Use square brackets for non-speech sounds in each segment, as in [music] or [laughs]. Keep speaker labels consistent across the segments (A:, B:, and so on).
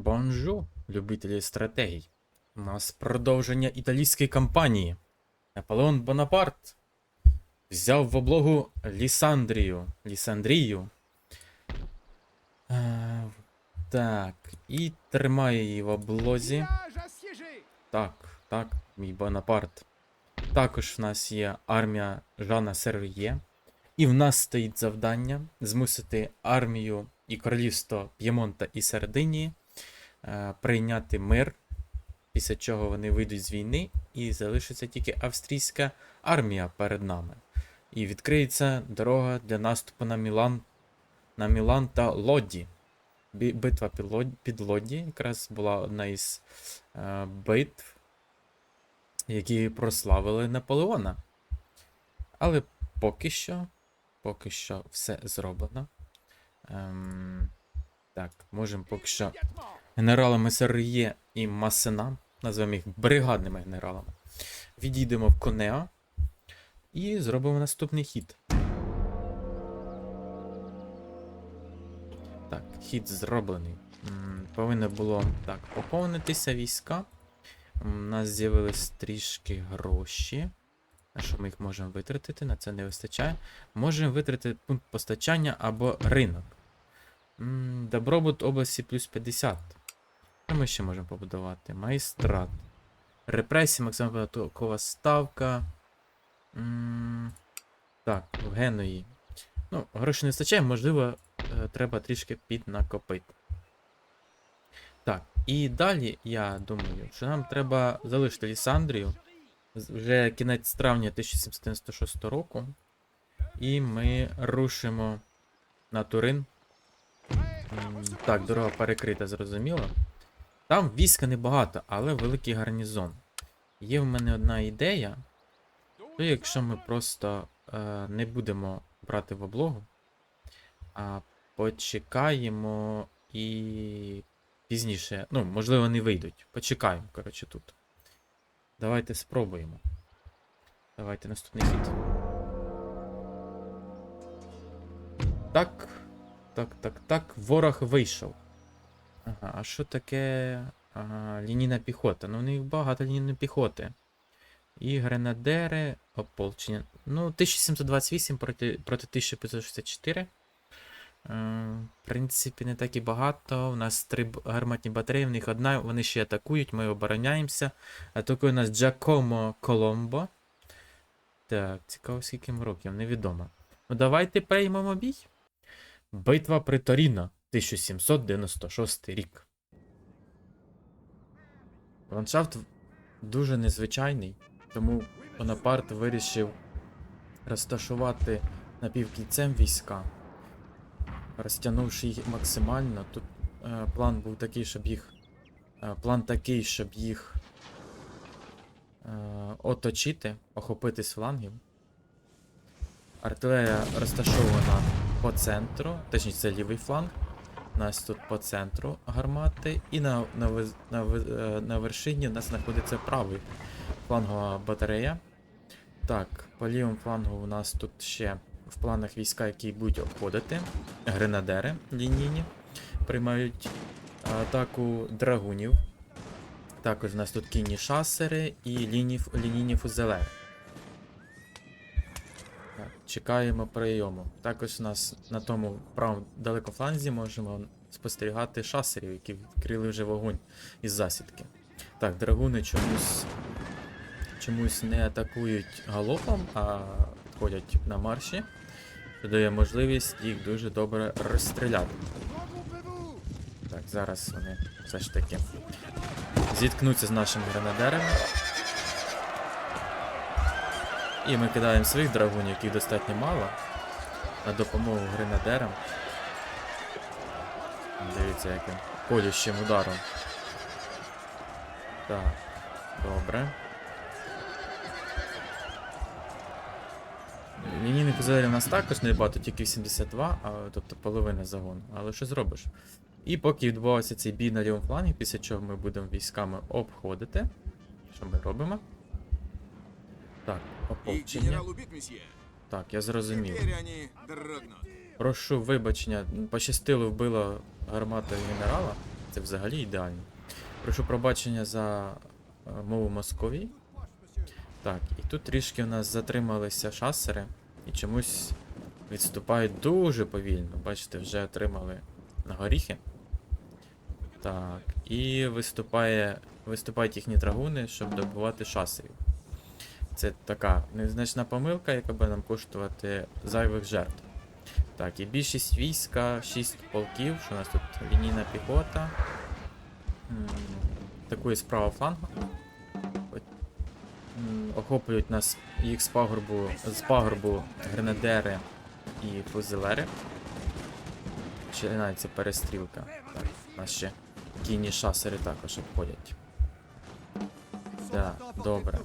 A: Бонжу, любителі стратегій. У нас продовження італійської кампанії. Наполеон Бонапарт взяв в облогу Лісандрію. Лісандрію. Е, так, і тримає її в облозі. Так, так, мій Бонапарт. Також в нас є армія Жана Сервіє. І в нас стоїть завдання змусити армію і королівство П'ємонта і Сардинії прийняти мир, після чого вони вийдуть з війни, і залишиться тільки австрійська армія перед нами. І відкриється дорога для наступу на Мілан, на Мілан та Лодді. Бі- Битва під Лод- під Лодді якраз була одна із е, битв, які прославили Наполеона. Але поки що, поки що все зроблено. Ем, так, можемо поки що генералами Сер'є і Масена, назвемо їх бригадними генералами. Відійдемо в Конеа і зробимо наступний хід. Так, хід зроблений. Повинно було так поповнитися війська. У нас з'явились трішки гроші. На що ми їх можемо витратити? На це не вистачає. Можемо витратити пункт постачання або ринок. Добробут області плюс 50. Що ми ще можемо побудувати? Майстрат. Репресія, максимальна податкова ставка. М, Так, в Геної. Ну, грошей не вистачає, можливо, е, треба трішки піднакопити. Так, і далі я думаю, що нам треба залишити Лісандрію. Вже кінець травня 1796 року. І ми рушимо на Турин. Так, дорога перекрита, зрозуміло. Там війська небагато, але великий гарнізон. Є в мене одна ідея. То якщо ми просто е, не будемо брати в облогу, а почекаємо і пізніше. Ну, можливо, не вийдуть. Почекаємо, коротше, тут. Давайте спробуємо. Давайте наступний хід. Так. Так, так, так. Ворог вийшов. Ага, а що таке ага, лінійна піхота? Ну, у них багато лінійної піхоти. І гренадери, ополчення. Ну, 1728 проти, проти 1564. Е, В принципі, не так і багато. У нас три гарматні батареї, в них одна, вони ще атакують, ми обороняємося. Атакує у нас Джакомо Коломбо. Так, цікаво, скільки років, невідомо. Ну, давайте приймемо бій. Битва при Торіно, 1796 рік. Ландшафт дуже незвичайний, тому Бонапарт вирішив розташувати напівкільцем війська, розтягнувши їх максимально. Тут е, план був такий, щоб їх. Е, план такий, щоб їх е, оточити, охопити з флангів. Артилерія розташована по центру, точніше це лівий фланг. Нас тут по центру гармати, і на, на, на, е, на вершині у нас знаходиться правий флангова батарея. Так, по лівому флангу у нас тут ще в планах війська, які будуть обходити. Гренадери лінійні приймають атаку драгунів. Також у нас тут кінні шасери і лінійні фузелери. Чекаємо прийому. Також у нас на тому правому далекофланзі можемо спостерігати шасерів, які відкрили вже вогонь із засідки. Так, драгуни чомусь чомусь не атакують галопом, а ходять на марші, що дає можливість їх дуже добре розстріляти. Так, зараз вони все ж таки зіткнуться з нашими гренадерами. І ми кидаємо своїх драгунів, яких достатньо мало, на допомогу гренадерам. Дивіться, яким колющим ударом. Так, добре. Лінійних фузелерів у нас також небагато, тільки 82, а, тобто половина загону. Але що зробиш? І поки відбувався цей бій на лівому флангі, після чого ми будемо військами обходити. Що ми робимо? Так, ополчення. Так, я зрозумів. Прошу вибачення, пощастило вбило гармата генерала. Це взагалі ідеально. Прошу пробачення за е, мову Московії. Так, і тут трішки у нас затрималися шасери і чомусь відступають дуже повільно. Бачите, вже отримали на горіхи. Так, і виступає, виступають їхні драгуни, щоб добувати шасерів. Це така незначна помилка, яка буде нам коштувати зайвих жертв. Так, і більшість війська, 6 полків, що у нас тут лінійна піхота. Такої справа флангу. Охоплюють нас їх з пагорбу, з пагорбу гренадери і фузелери. Починається перестрілка. Так, у нас ще кінні шасери також обходять. Так, добре.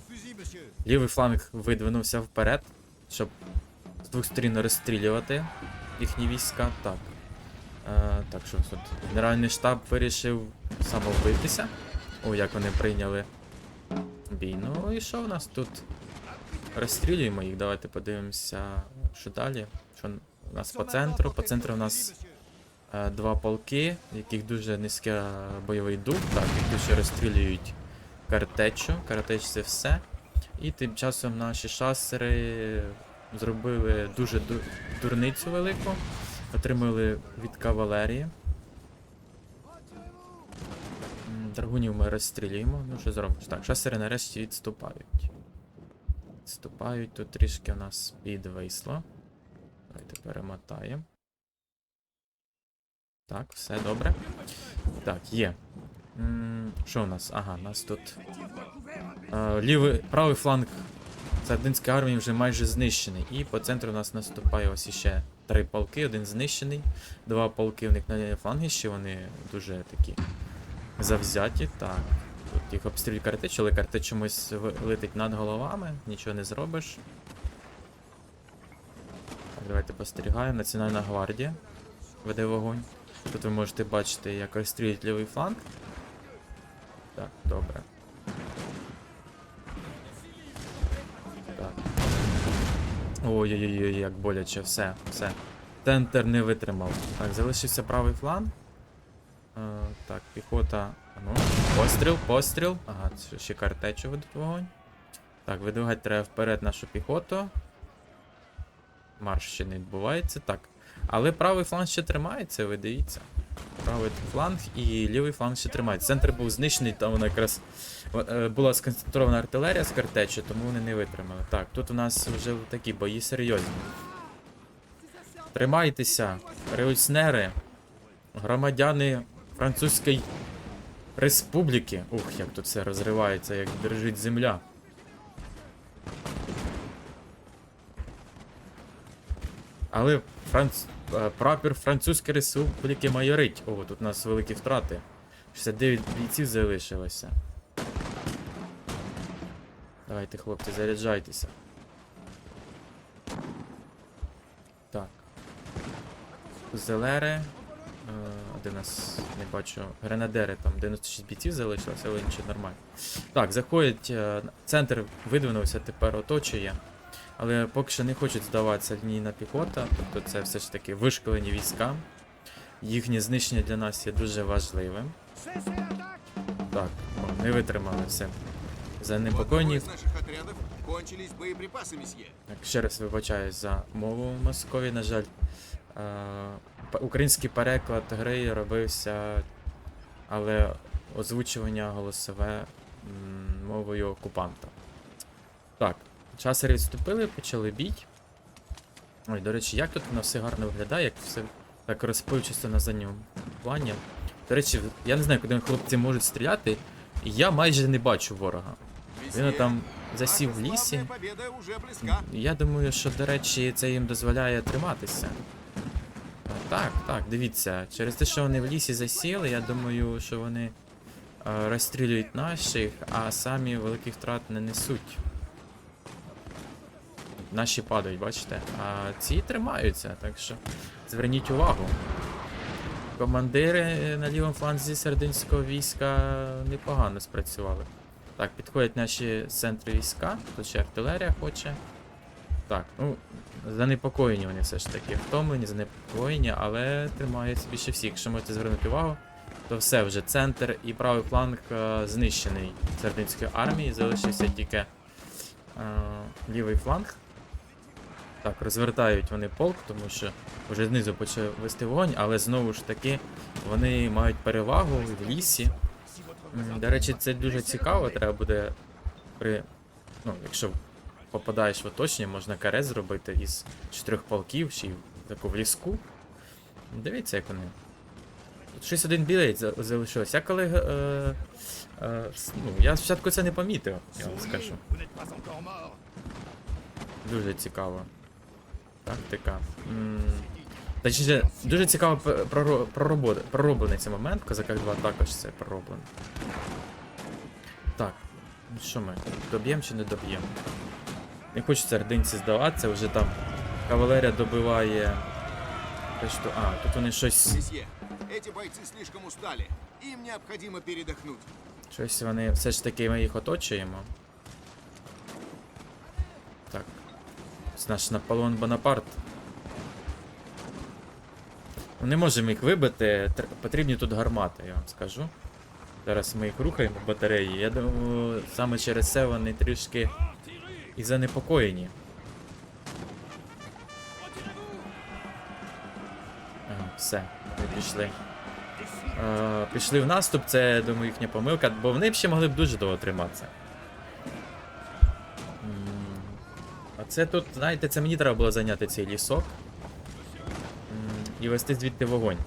A: Лівий фланг видвинувся вперед, щоб з двох сторін розстрілювати їхні війська. Так. Е, так, що тут? Генеральний штаб вирішив самовбитися. О, як вони прийняли бій. Ну і що в нас тут? Розстрілюємо їх, давайте подивимося, що далі. Що у нас по центру? По центру у нас е, два полки, яких дуже низький е, бойовий дух, так, які ще розстрілюють картечу. Картеч це все. І тим часом наші шасери зробили дуже ду- дурницю велику. Отримали від кавалерії. Драгунів ми розстрілюємо. Ну що зробиш? Так, шасери нарешті відступають. Відступають, тут трішки у нас підвисло. Давайте перемотаємо. Так, все добре. Так, є. Що у нас? Ага, у нас тут. е, лівий, правий фланг Сардинської армії вже майже знищений. І по центру у нас наступає ось іще три полки, один знищений. Два полки в них на флангі, ще вони дуже такі завзяті. Так. Тут їх обстрілює картеч, але картеч чомусь летить над головами, нічого не зробиш. Так, давайте спостерігаємо. Національна гвардія веде вогонь. Тут ви можете бачити, як розстрілюють лівий фланг. Так, добре. Так. Ой-ой-ой, як боляче, все, все. Центр не витримав. Так, залишився правий фланг. Е, так, піхота. Ну, постріл, постріл. Ага, це ще картечу ведуть вогонь. Так, видвигати треба вперед нашу піхоту. Марш ще не відбувається. Так. Але правий фланг ще тримається, ви дивіться. Правий фланг і лівий фланг ще тримається. Центр був знищений, там вона якраз е, була сконцентрована артилерія з картечі, тому вони не витримали. Так, тут у нас вже такі бої серйозні. Тримайтеся, революціонери, громадяни Французької Республіки. Ух, як тут все розривається, як дрижить земля. Але Франц... е, прапір Французької Республіки майорить. О, тут у нас великі втрати. 69 бійців залишилося. Давайте, хлопці, заряджайтеся. Так. Зелери. Е, де нас не бачу. Гренадери там 96 бійців залишилося, але нічого нормально. Так, заходять. е, Центр видвинувся, тепер оточує. Але поки що не хочуть здаватися лінійна піхота, тобто це все ж таки вишколені війська. Їхнє знищення для нас є дуже важливим. Так, о, не витримали все. Занепокоєні. Так, ще раз вибачаюсь за мову в Москові, на жаль. Е, український переклад гри робився, але озвучування голосове м, мовою окупанта. Так, часери відступили, почали бій. Ой, до речі, як тут воно все гарно виглядає, як все так розпливчасто на задньому плані. До речі, я не знаю, куди хлопці можуть стріляти, і я майже не бачу ворога. Він там засів в лісі. Я думаю, що, до речі, це їм дозволяє триматися. Так, так, дивіться, через те, що вони в лісі засіли, я думаю, що вони е, розстрілюють наших, а самі великих втрат не несуть. Наші падають, бачите? А ці тримаються, так що зверніть увагу. Командири на лівому фланзі сердинського війська непогано спрацювали. Так, підходять наші центри війська, тут ще артилерія хоче. Так, ну, занепокоєні вони все ж таки. Втомлені, занепокоєні, але тримаються більше всіх. Якщо можете звернути увагу, то все вже центр і правий фланг е, знищений сердинської армії. Залишився тільки е, лівий фланг. Так, розвертають вони полк, тому що вже знизу почав вести вогонь, але знову ж таки вони мають перевагу в лісі. До речі, це дуже цікаво. Треба буде при. Ну, якщо попадаєш в оточення, можна каре зробити із чотирьох полків чи таку в ліску. Дивіться, як вони. Тут щось один білий за- залишилось. Я коли. Е, е, ну, я спочатку це не помітив, я вам скажу. Дуже цікаво. Тактика. Точніше, дуже цікаво пророблений цей момент. В Козаках 2 також це пророблено. Так, що ми? Доб'ємо чи не доб'ємо? Не хочеться ординці здаватися, вже там кавалерія добиває. Що... А, тут вони щось.
B: Эти бойцы слишком устали. Им необходимо передохнуть.
A: Щось вони все ж таки ми їх оточуємо. Це наш Наполеон Бонапарт. Не можемо їх вибити, потрібні тут гармати, я вам скажу. Зараз ми їх рухаємо батареї. Я думаю, саме через це вони трішки і занепокоєні. Все, ми пішли. Е, пішли в наступ, це, думаю, їхня помилка, бо вони б ще могли б дуже довго триматися. А це тут, знаєте, це мені треба було зайняти цей лісок. І вести звідти вогонь.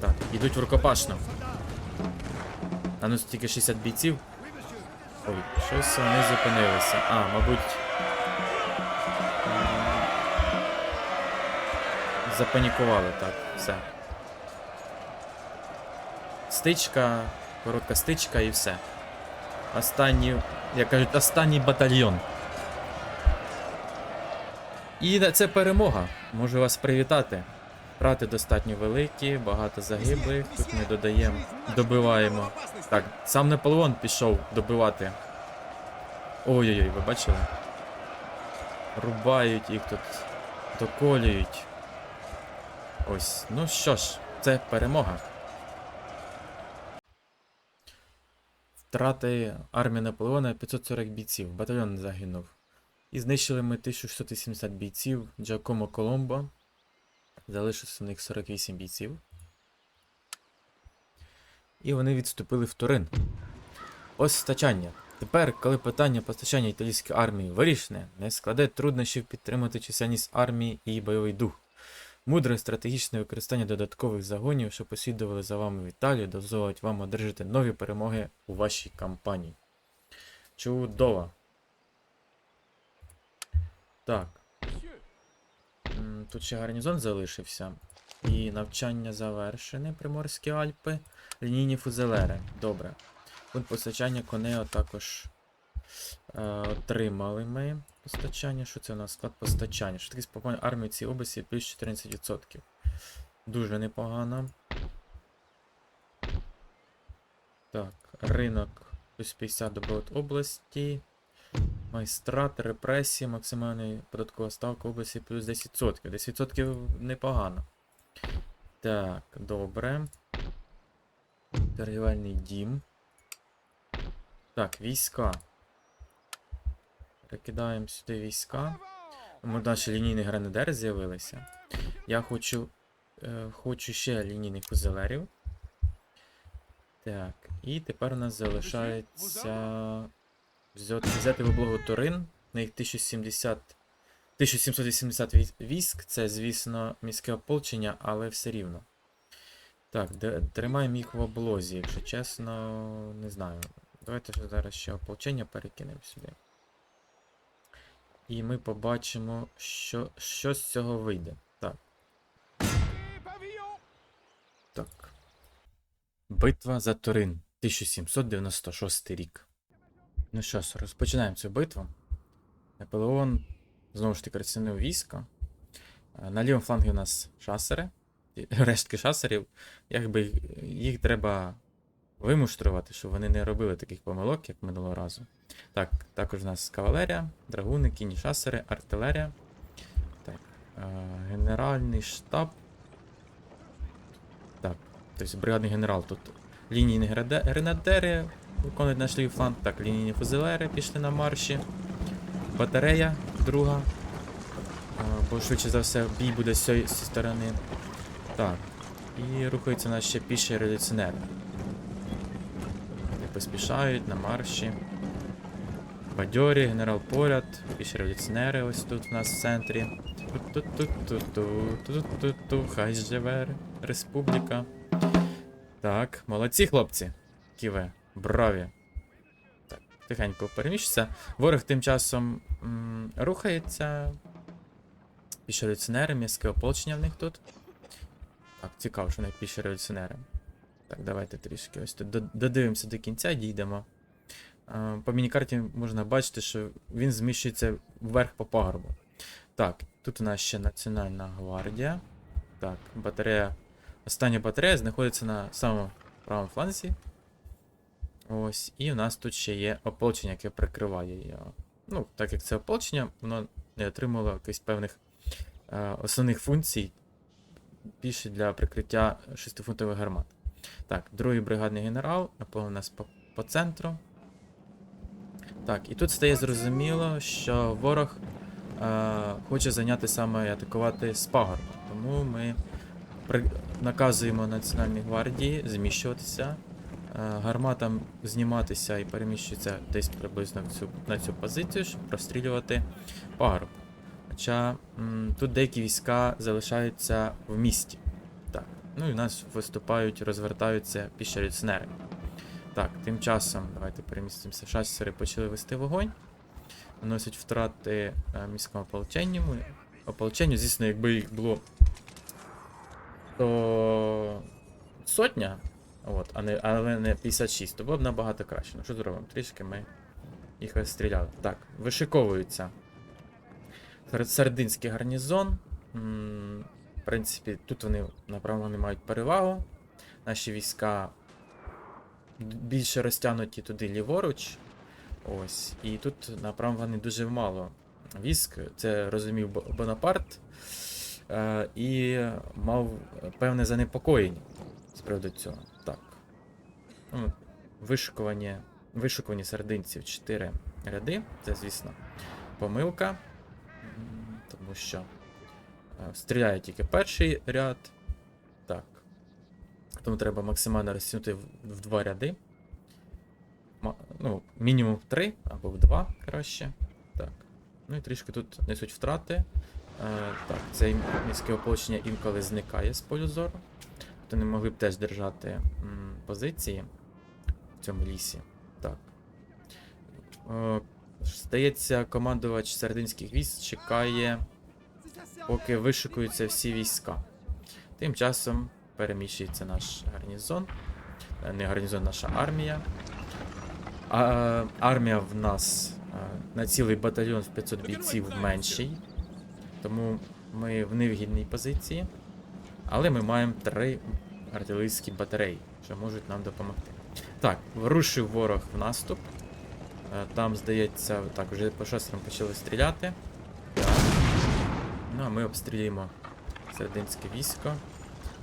A: Так, ідуть в рукопашну. А ну тільки 60 бійців. Ой, щось вони зупинилися. А, мабуть. Запанікували, так, все. Стичка, коротка стичка і все. Останній, як кажуть, останній батальйон. І це перемога. Можу вас привітати. Втрати достатньо великі, багато загиблих. Тут ми додаємо, добиваємо. Так, сам Наполеон пішов добивати. Ой-ой-ой, ви бачили? Рубають їх тут, доколюють. Ось, ну що ж, це перемога. Втрати армії Наполеона 540 бійців. Батальйон загинув. І знищили ми 1680 бійців Джакомо Коломбо. Залишився в них 48 бійців. І вони відступили в Турин. Постачання. Тепер, коли питання постачання італійської армії вирішене, не складе труднощів підтримати чисельність армії і бойовий дух. Мудре стратегічне використання додаткових загонів, що послідували за вами в Італію, дозволить вам одержати нові перемоги у вашій кампанії. Чудово. Так. Тут ще гарнізон залишився. І навчання завершене, Приморські Альпи. Лінійні фузелери. Добре. Пункт постачання конео також е, отримали ми постачання. Що це у нас? Склад постачання. Що таке спокійно армії цій області плюс 14%. Дуже непогано. Так, ринок плюс 50 добробут області. Майстрат, репресії, максимальна податкова ставка області плюс 10%. 10% непогано. Так, добре. Торгівельний дім. Так, війська. Перекидаємо сюди війська. Ми наші лінійні гренадери з'явилися. Я хочу. Е, хочу ще лінійних фузелерів. Так, і тепер у нас залишається взяти, взяти в облогу Турин. На їх 1070, 1780 вій- військ. Це, звісно, міське ополчення, але все рівно. Так, тримаємо їх в облозі, якщо чесно, не знаю. Давайте зараз ще ополчення перекинемо сюди. І ми побачимо, що, що з цього вийде. Так. Так. Битва за Турин. 1796 рік. Ну що ж, розпочинаємо цю битву. Наполеон знову ж таки розцінив війська. Е, На лівому флангі у нас шасери. [laughs] Рештки шасерів. Якби їх- їх треба вимуштрувати, щоб вони не робили таких помилок, як минулого разу. Так, також у нас кавалерія, драгуни, кінні шасери, артилерія. Так, е, генеральний штаб. Так, тобто бригадний генерал тут. Лінійні гренадери виконують наш лівий фланг. Так, лінійні фузелери пішли на марші. Батарея друга. А, Бо швидше за все бій буде з цієї сторони. Так. І рухаються наші піші революціонери. Поспішають на марші. Бадьорі, генерал поряд, піші революціонери ось тут у нас в центрі. Ту-ту-ту-ту-ту-ту-ту-ту, хай живе республіка. Так, молодці хлопці. Ківе, браві. Так, тихенько переміщуся. Ворог тим часом м, рухається. Піші революціонери, міське ополчення в них тут. Так, цікаво, що вони піші революціонери. Так, давайте трішки ось тут додивимося до кінця, дійдемо. По мінікарті можна бачити, що він зміщується вверх по пагорбу. Так, тут у нас ще Національна гвардія. Так, батарея. Остання батарея знаходиться на самому правому фланзі. Ось, і у нас тут ще є ополчення, яке прикриває його. Ну, так як це ополчення, воно не отримало якихось певних е, основних функцій більше для прикриття 6-фунтових гармат. Так, другий бригадний генерал, напевно, у нас по, по центру. Так, і тут стає зрозуміло, що ворог е, хоче зайняти саме і атакувати з пагорба. Тому ми при... наказуємо Національній гвардії зміщуватися, е, гарматам зніматися і переміщуватися десь приблизно цю, на цю позицію, щоб прострілювати пагорб. Хоча м, тут деякі війська залишаються в місті. Ну і в нас виступають, розвертаються піщаріцнери. Так, тим часом давайте перемістимося. Шасери почали вести вогонь. Наносять втрати е, міському ополченню. Ополченню, звісно, якби їх було то сотня, от, а не, але не 56, то було б набагато краще. Ну що зробимо? Трішки ми їх розстріляли. Так, вишиковуються. Сер- Сердинський гарнізон. Принципі, тут вони направо вони мають перевагу. Наші війська більше розтягнуті туди ліворуч. Ось. І тут направо вони дуже мало військ. Це розумів Бонапарт. Е, і мав певне занепокоєння з приводу цього. Так. Ну, вишикувані, вишикувані сердинців 4 ряди. Це, звісно, помилка. Тому що стріляє тільки перший ряд. Так. Тому треба максимально розтягнути в, два ряди. Ну, мінімум в три або в два краще. Так. Ну і трішки тут несуть втрати. Е, так, це міське ополчення інколи зникає з полю зору. То не могли б теж держати позиції в цьому лісі. Так. Е, здається, командувач серединських військ чекає, поки вишикуються всі війська. Тим часом переміщується наш гарнізон. Е, Не гарнізон, наша армія. А, армія в нас е, на цілий батальйон в 500 бійців менший. Тому ми в невигідній позиції. Але ми маємо три артилерійські батареї, що можуть нам допомогти. Так, вирушив ворог в наступ. Е, Там, здається, так, вже по шостерам почали стріляти. Ну, а ми обстрілюємо серединське військо.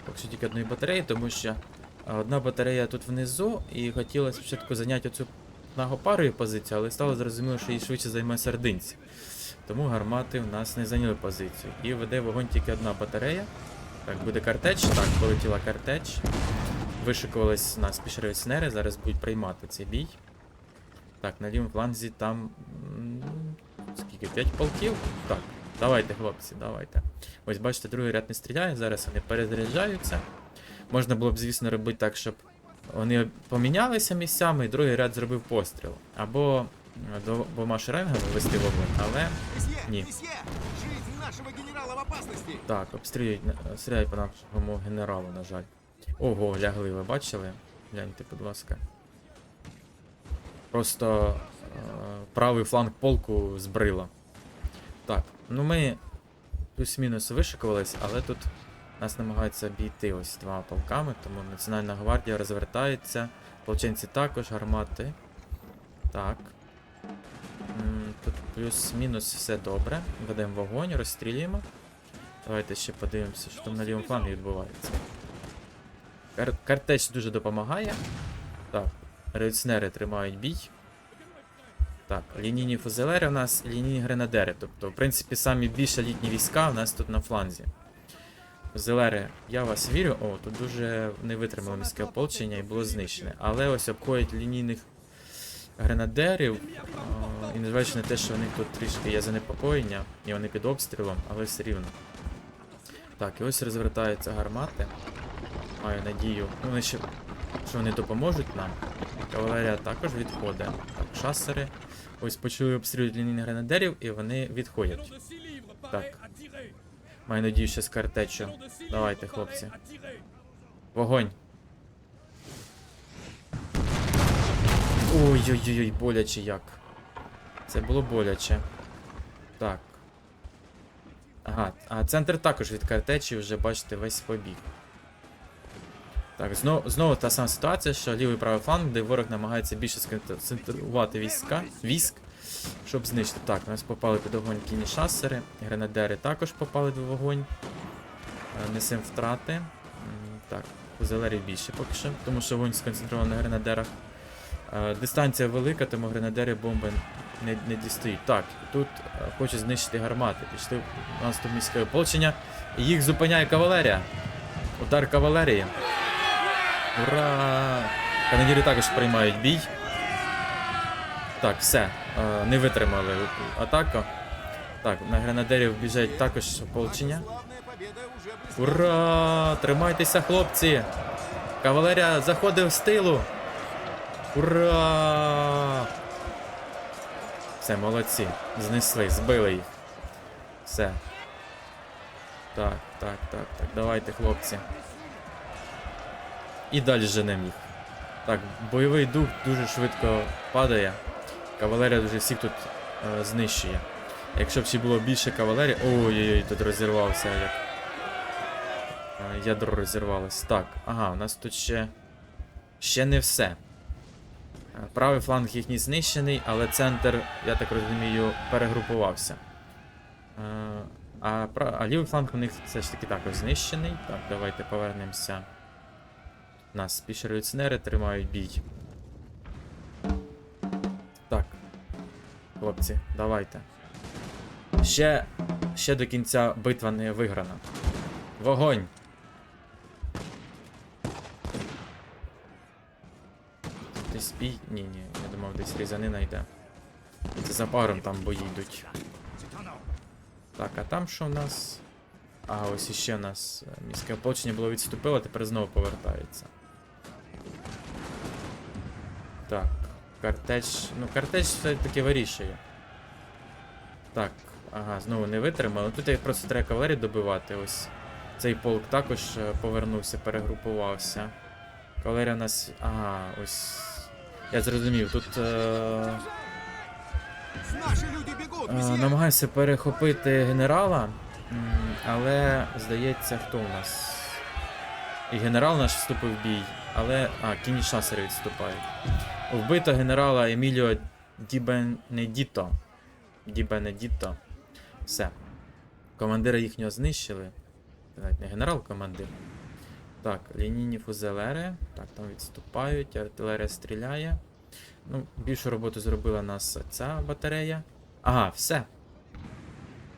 A: Поки що тільки одної батареї, тому що е, одна батарея тут внизу, і хотілося спочатку зайняти оцю нагопарою позицію, але стало зрозуміло, що її швидше займе сердинці. Тому гармати в нас не зайняли позицію. І веде вогонь тільки одна батарея. Так, буде картеч. Так, полетіла картеч. Вишикувались нас пішревіснери, зараз будуть приймати цей бій. Так, на лівому фланзі там. Скільки? 5 полків? Так, давайте, хлопці, давайте. Ось бачите, другий ряд не стріляє, зараз вони перезаряджаються. Можна було б, звісно, робити так, щоб вони помінялися місцями, і другий ряд зробив постріл. Або двома шеренгами вести вогонь, але
B: опасности.
A: Так, обстрілюють, стріляють по нашому генералу, на жаль. Ого, лягли, ви бачили? Гляньте, будь ласка. Просто е, правий фланг полку збрило. Так, ну ми плюс-мінус вишикувались, але тут нас намагаються обійти ось двома полками, тому Національна гвардія розвертається. Полченці також, гармати. Так. Тут плюс-мінус все добре. Ведемо вогонь, розстрілюємо. Давайте ще подивимося, що там на лівому флангі відбувається. Кар картеч дуже допомагає. Так, революціонери тримають бій. Так, лінійні фузелери у нас лінійні гренадери. Тобто, в принципі, самі більше літні війська у нас тут на фланзі. Фузелери, я вас вірю. О, тут дуже не витримало міське ополчення і було знищене. Але ось обходять лінійних гренадерів. а, І незважаючи на те, що них тут трішки є занепокоєння, і вони під обстрілом, але все рівно. Так, і ось розвертаються гармати. Маю надію. Ну, вони ще, що вони допоможуть нам. Кавалерія також відходить. Так, шасери. Ось обстрілювати лінійних гренадерів, і вони відходять. Так. Маю надію, що картечу. Давайте, хлопці. Вогонь. Ой-ой-ой, боляче як. Це було боляче. Так. Ага, а центр також від картечі вже, бачите, весь побіг. Так, знову, знову та сама ситуація, що лівий правий фланг, де ворог намагається більше сконцентрувати війська, військ, щоб знищити. Так, у нас попали під огонь кіні шасери, гренадери також попали під вогонь. Е, Несемо втрати. Так, фузелерів більше поки що, тому що вогонь сконцентрований на гренадерах. Е, Дистанція велика, тому гренадери бомби не, не дістають. Так, тут е, хочуть знищити гармати. Пішли в наступ міське ополчення. Їх зупиняє кавалерія. Удар кавалерії. Ура! Канонірі також приймають бій. Так, все. е, Не витримали атаку. Так, на гренадерів біжать також ополчення. Ура! Тримайтеся, хлопці! Кавалерія заходить в стилу. Ура! Все, молодці. Знесли, збили їх. Все. Так, так, так, так. Давайте, хлопці. І далі женем їх. Так, бойовий дух дуже швидко падає. Кавалерія дуже всіх тут е, знищує. Якщо б ще було більше кавалерії. Ой-ой-ой, тут розірвався як. Е, Ядро розірвалось. Так, ага, у нас тут ще. Ще не все. Е, Правий фланг їхній знищений, але центр, я так розумію, перегрупувався. Е, А, а лівий фланг у них все ж таки також знищений. Так, давайте повернемося. Нас спіші революціонери тримають бій. Так. Хлопці, давайте. Ще, ще до кінця битва не виграна. Вогонь! Десь бій? Ні, ні, я думав, десь різанина йде. Це за паром там бої йдуть. Так, а там що в нас? А, ось іще у нас е, міське ополчення було відступило, тепер знову повертається. Так, картеч. Ну, картеч все-таки вирішує. Так, ага, знову не витримали. Тут як просто треба кавалерію добивати. Ось цей полк також е, повернувся, перегрупувався. Кавалерія у нас. Ага, ось. Я зрозумів, тут. Е... Е, намагаюся перехопити генерала, але здається, хто у нас? І генерал наш вступив в бій, але. А, кіні шасери відступають. Вбито генерала Еміліо Ді Бенедіто. Ді Бенедіто. Все. Командира їхнього знищили. Це Навіть не генерал, командир. Так, лінійні фузелери. Так, там відступають, артилерія стріляє. Ну, більшу роботу зробила нас ця батарея. Ага, все.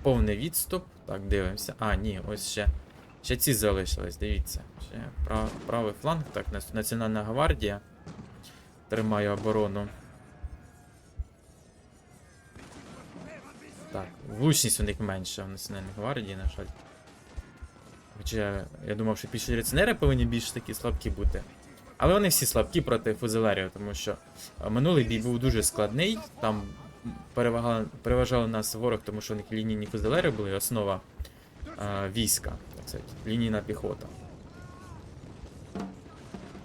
A: Повний відступ. Так, дивимося. А, ні, ось ще. Ще ці залишились, дивіться. Ще прав, правий фланг. Так, Національна гвардія. Тримає оборону. Так, влучність у них менша в Національній гвардії, на жаль. Хоча я думав, що піші реценери повинні більш такі слабкі бути. Але вони всі слабкі проти фузелерів, тому що минулий бій був дуже складний. Там переважали нас ворог, тому що у них лінійні фузелери були основа а, війська, так сказати, лінійна піхота.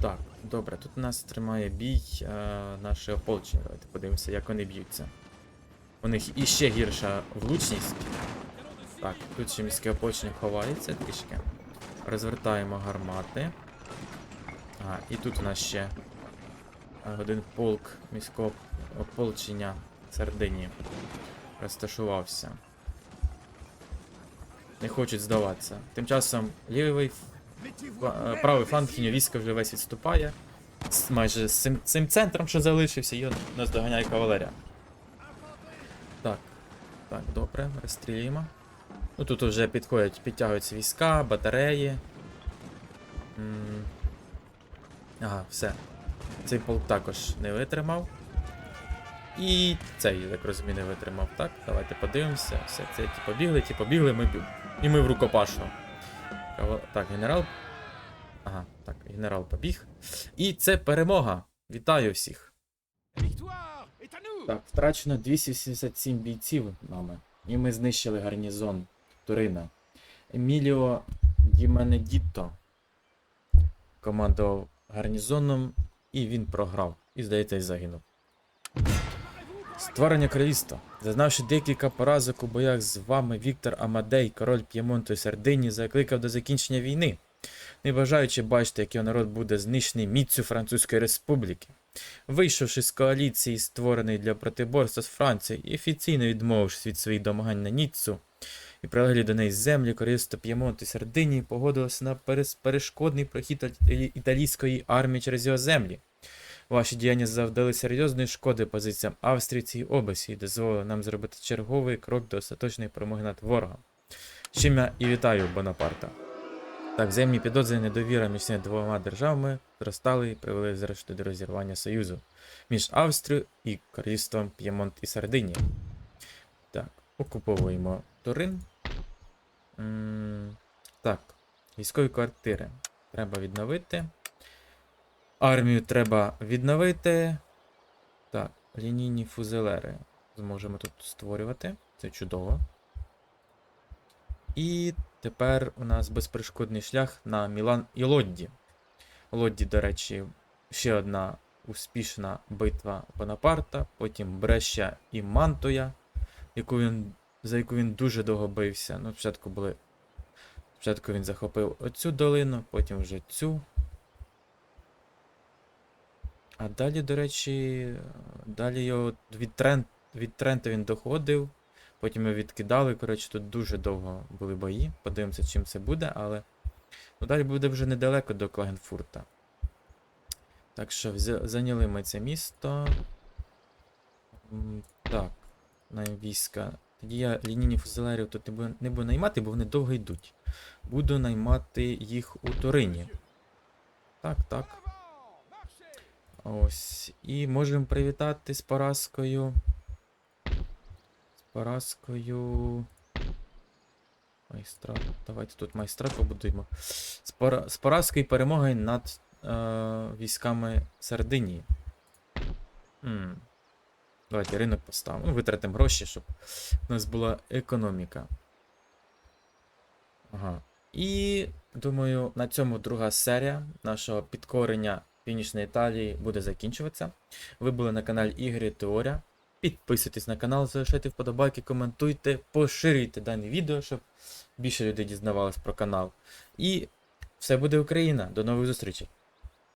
A: Так, добре, тут нас тримає бій а, наше ополчення. Давайте подивимося, як вони б'ються. У них іще гірша влучність. Так, тут ще міське ополчення ховається трішки. Розвертаємо гармати. А, і тут у нас ще один полк міського ополчення Сардинії розташувався. Не хочуть здаватися. Тим часом лівий е, Правий фланг їхнього війська вже весь відступає. Майже з цим, цим центром, що залишився, його нас доганяє кавалерія. Так. Так, добре, розстрілюємо. Ну тут вже підходять, підтягуються війська, батареї. М. Ага, все. Цей полк також не витримав. І цей, так розумію, не витримав. Так, давайте подивимося. Все, це ті побігли, ті побігли, ми бі- і ми в рукопашну. Так, генерал. Ага, так, генерал побіг. І це перемога. Вітаю всіх. Так, втрачено 277 бійців нами. І ми знищили гарнізон Турина. Еміліо Діменедітто командував гарнізоном, і він програв. І, здається, і загинув. Створення королівства. Зазнавши декілька поразок у боях з вами, Віктор Амадей, король П'ємонту і Сардинії, закликав до закінчення війни, не бажаючи бачити, як його народ буде знищений міцю Французької республіки. Вийшовши з коаліції, створеної для протиборства з Францією, і офіційно відмовившись від своїх домагань на Ніццу і прилеглі до неї землі, королівство П'ємонт і Сардинії погодилося на перешкодний прохід італійської армії через його землі. Ваші діяння завдали серйозної шкоди позиціям Австрії цій області і дозволили нам зробити черговий крок до остаточної перемоги над ворогом. Чим я і вітаю Бонапарта. Так, взаємні підозри недовіра між двома державами зростали і привели зрештою до розірвання союзу між Австрією і королівством П'ємонт і Сардинія. Так, окуповуємо Турин. М, Так, військові квартири треба відновити. Армію треба відновити. Так, лінійні фузелери зможемо тут створювати. Це чудово. І тепер у нас безперешкодний шлях на Мілан і Лодді. Лодді, до речі, ще одна успішна битва Бонапарта, потім Бреща і Мантуя, яку він, за яку він дуже довго бився. Ну, спочатку були. Спочатку він захопив оцю долину, потім вже цю. А далі, до речі, далі його від, Трент, від Трента він доходив. Потім його відкидали. Коротше, тут дуже довго були бої. Подивимося, чим це буде, але. Ну, далі буде вже недалеко до Клагенфурта. Так що зайняли ми це місто. Так, на війська. Тоді я лінійні фузелерів тут не буду, не буду наймати, бо вони довго йдуть. Буду наймати їх у Торині. Так, так. Ось. І можемо привітати з поразкою. З поразкою. Майстра. Давайте тут майстра побудуємо. З, пора... з поразкою і перемогою над е... військами Сардинії. м Давайте ринок поставимо. Ну, витратимо гроші, щоб у нас була економіка. Ага. І думаю, на цьому друга серія нашого підкорення Північної Італії буде закінчуватися. Ви були на каналі Ігри Теорія. Підписуйтесь на канал, залишайте вподобайки, коментуйте, поширюйте дане відео, щоб більше людей дізнавалось про канал. І все буде Україна. До нових зустрічей!